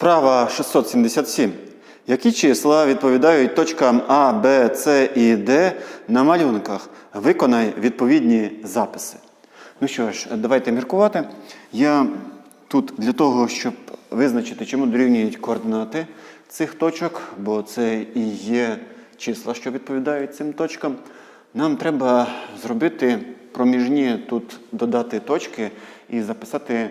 Вправа 677. Які числа відповідають точкам А, Б, С і Д на малюнках? Виконай відповідні записи. Ну що ж, давайте міркувати. Я тут для того, щоб визначити, чому дорівнюють координати цих точок, бо це і є числа, що відповідають цим точкам. Нам треба зробити проміжні тут додати точки і записати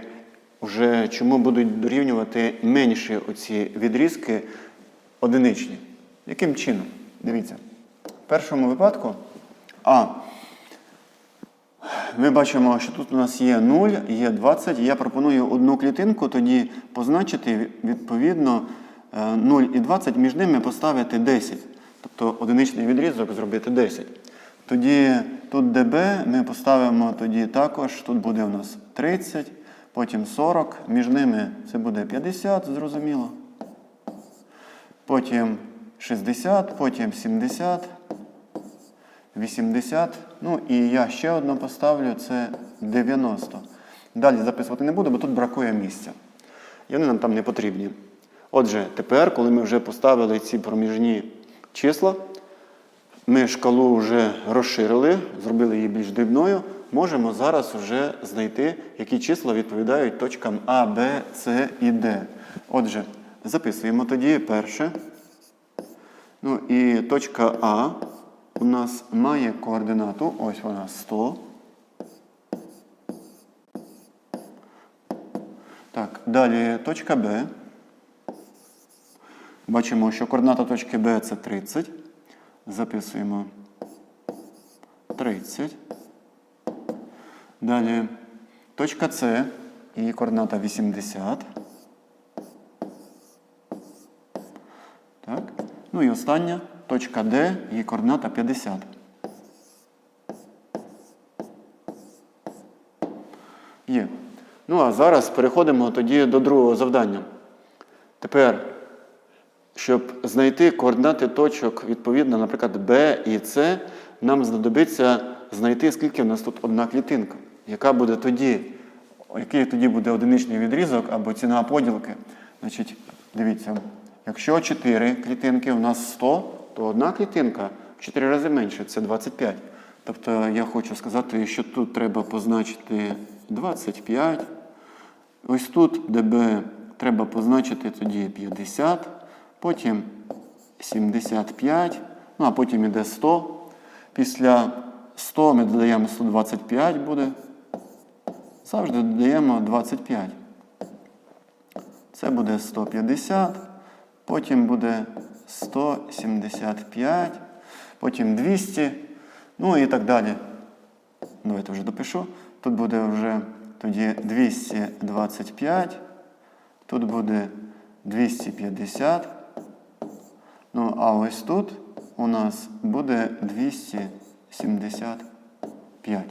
вже чому будуть дорівнювати менші оці відрізки одиничні. Яким чином? Дивіться. В першому випадку А. Ми бачимо, що тут у нас є 0, є 20. Я пропоную одну клітинку тоді позначити відповідно е, 0 і 20, між ними поставити 10. Тобто одиничний відрізок зробити 10. Тоді тут ДБ ми поставимо тоді також, тут буде у нас 30, потім 40, між ними це буде 50, зрозуміло. Потім 60, потім 70, 80. Ну і я ще одну поставлю, це 90. Далі записувати не буду, бо тут бракує місця. І вони нам там не потрібні. Отже, тепер, коли ми вже поставили ці проміжні числа, ми шкалу вже розширили, зробили її більш дрібною, можемо зараз вже знайти, які числа відповідають точкам А, Б, С і Д. Отже, записуємо тоді перше. Ну і точка А у нас має координату, ось вона 100. Так, далі точка Б. Бачимо, що координата точки Б це 30. Записуємо 30. Далі точка С, її координата 80. Так. Ну і остання точка Д, її координата 50. Є. Ну а зараз переходимо тоді до другого завдання. Тепер, щоб знайти координати точок, відповідно, наприклад, Б і С, нам знадобиться знайти, скільки в нас тут одна клітинка. Яка буде тоді, який тоді буде одиничний відрізок або ціна поділки. Значить, дивіться, якщо 4 клітинки у нас 100, то одна клітинка в 4 рази менше, це 25. Тобто я хочу сказати, що тут треба позначити 25. Ось тут ДБ треба позначити тоді 50, потім 75, ну а потім іде 100. Після 100 ми додаємо 125 буде. Завжди додаємо 25. Це буде 150, потім буде 175, потім 200, ну і так далі. Давайте вже допишу. Тут буде вже тоді 225, тут буде 250. Ну, а ось тут у нас буде 275.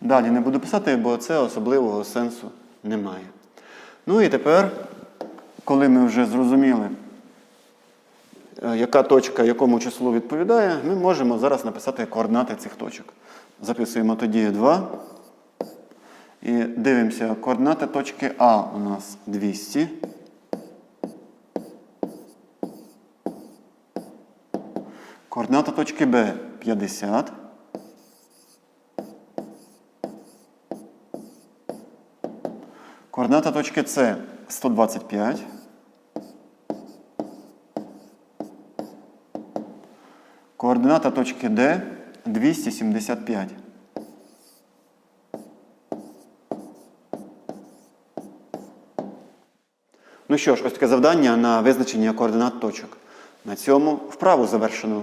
Далі не буду писати, бо це особливого сенсу немає. Ну і тепер, коли ми вже зрозуміли, е, яка точка якому числу відповідає, ми можемо зараз написати координати цих точок. Записуємо тоді 2. І дивимося, координати точки А у нас 200. Координата точки Б 50. Координата точки С 125. Координата точки Д 275. Ну що ж, ось таке завдання на визначення координат точок. На цьому вправу завершено.